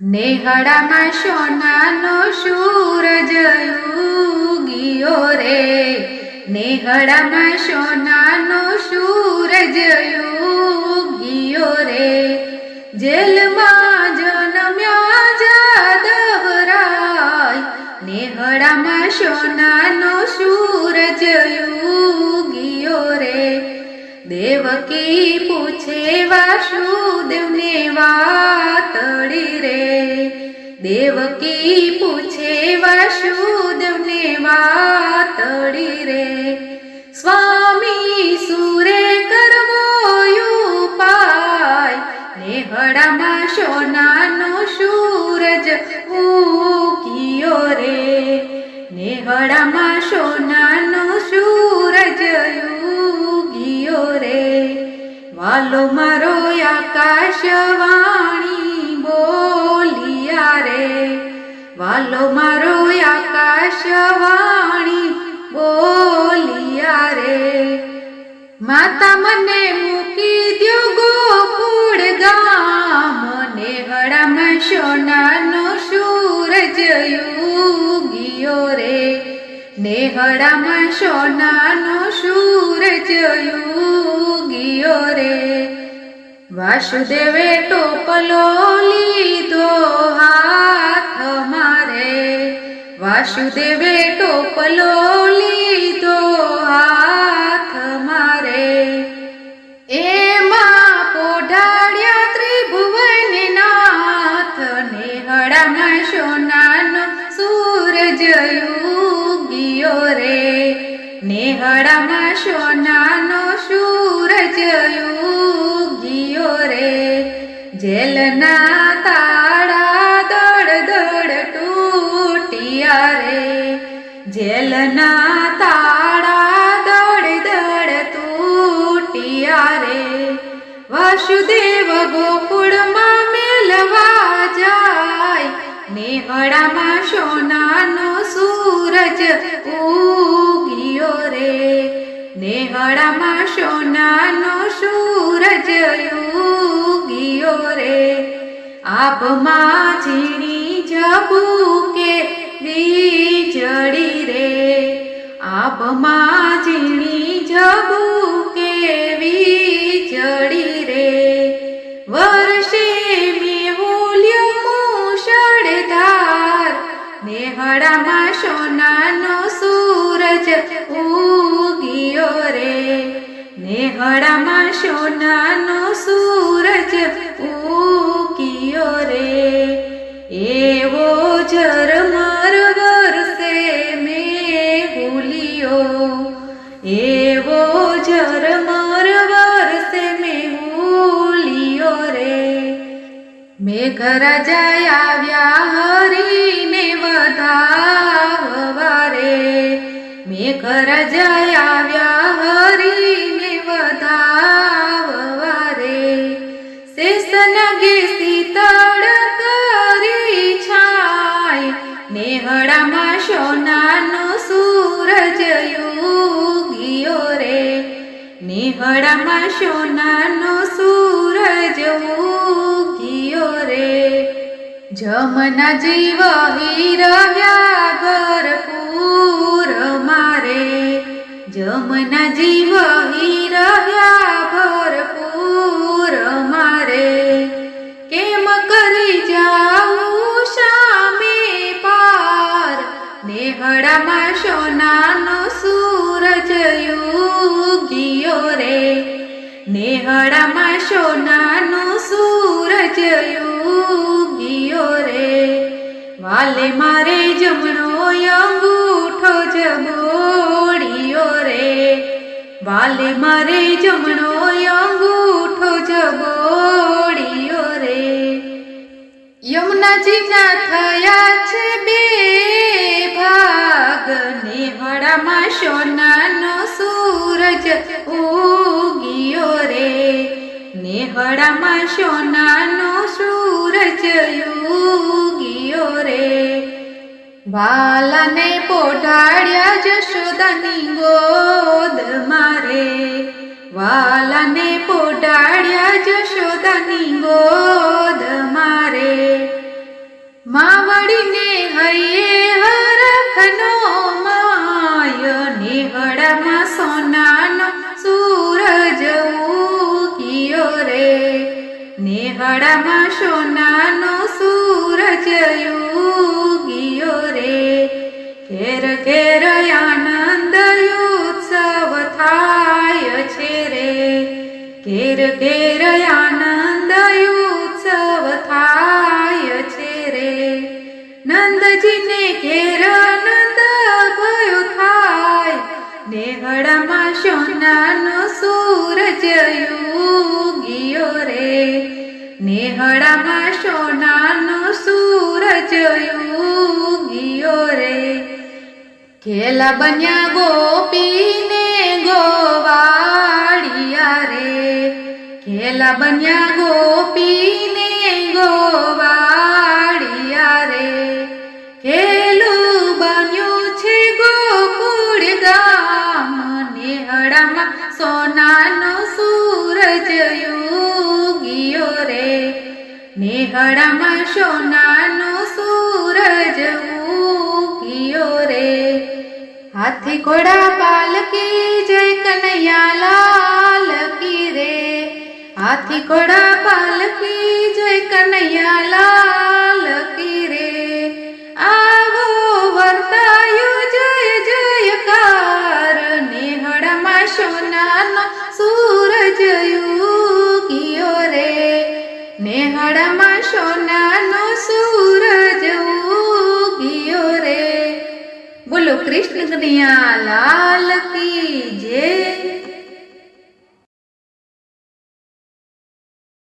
નેહડામાં સોનાનો સૂરજ ઉગિયો રે. નેહડામાં સોનાનો સૂરજ ઉગિયો રે. જેલમાં જન્મ્યા જાદવરાય નેહડામાં સોનાનો સૂરજ દેવકી પૂછે વાસુદેવને વાતડી રે? દેવકી પૂછે વાસુદેવને વાતડી રે? વાલો મારો આકાશવાણી બોલિયા રે. વાલો મારો આકાશવાણી બોલિયા રે. માતા મને મૂકી દ્યો ગોકુળ ગામ નેહડામાં સોનાનો સૂરજ ઉગિયો રે. નેહડામાં સોનાનો સૂરજ ઉગિયો રે. વાસુદેવે ટોપલો લીધો હાથ મારે. વાસુદેવે ટોપલો લીધો નેહડામાં સોનાનો સૂરજ ઉગિયો રે. જેલના તાળા દોડ દોડ તૂટિયા રે. જેલના તાળા દોડ દોડ તૂટિયા રે. વાસુદેવ ગોકુળમાં મેલવા જાય. નેહડામાં સોનાનો સૂરજ રે નેહડામાં સોનાનો સૂરજ યુગીઓ રે. આભમાં ઝીણી જબુકે વીજળી રે. આભમાં ઝીણી જબુકે વીજળી રે. વર્ષે મેહુલ્યો મુશળધાર નેહડામાં સોનાનો સૂરજ નેહડામાં સોનાનો સૂરજ ઉકિયો રે. એવો ઝરમર વરસે મેહુલિયો એવો ઝરમર વરસે મેહુલિયો રે. મેઘરાજા આવ્યા હરીને વધાવવા રે. મેઘરાજા આવ્યા હરીને વધાવવા રે શેષનગે શીતળ કરી છાય. નેહડામાં સોનાનો સૂરજ ઉગિયો રે. નેહડામાં સોનાનો સૂરજ ઉગિયો રે. જમના જીવ રહ્યા ભરપૂર મારે. જમના જીવ રહ્યા ભરપૂર મારે. કેમ કરી જાઉં શામે પાર? નેહડામાં સોનાનો સૂરજ ઉગિયો રે. નેહડામાં સોનાનો સૂરજ ઉગિયો રે. વાલે મારે જમણો અંગૂઠો રે વાલે મારે જમણો અંગૂઠો જગોડિયો રે. યમુનાજીના થયા છે બે ભાગ ને વડામાં સોનાનો સૂરજ ઉગ્યો રે. નેહડામાં સોનાનો સૂરજ ઉગ્યો રે. વાલાને પોઢાડ્યા જશોદાની ગોદ મારે. વાલાને પોઢાડ્યા જશોદાની ગોદ મારે. માવડીને હૈયે હરખનો માય, નેહડામાં સોનાનો સૂરજ ઉગ્યો રે. નેહડામાં સોનાનો સૂરજ ઉગ્યો રે. ઘેર ઘેર આનંદ ઉત્સવ થાય છે રે. ઘેર ઘેર આનંદ ઉત્સવ થાય છે રે. નંદજીને ઘેર આનંદ ભયો થાય. નેહડામાં સોનાનો સૂરજ ઉગ્યો રે. નેહડામાં સોનાનો સૂરજ ઉગ્યો રે. ખેલા બન્યા ગોપીને ગોવાળિયા રે. ખેલા બન્યા ગોપીને ગોવાળિયા રે. ખેલું બન્યું છે ગોકુળ ગામ નેહડામાં સોનાનો સૂરજ નેહડામાં સોનાનો સૂરજ ઉગ્યો રે. હાથી ઘોડા પાલકી જય કનૈયા લાલ કી રે. હાથી ઘોડા પાલકી જય કનૈયા લાલ લાલ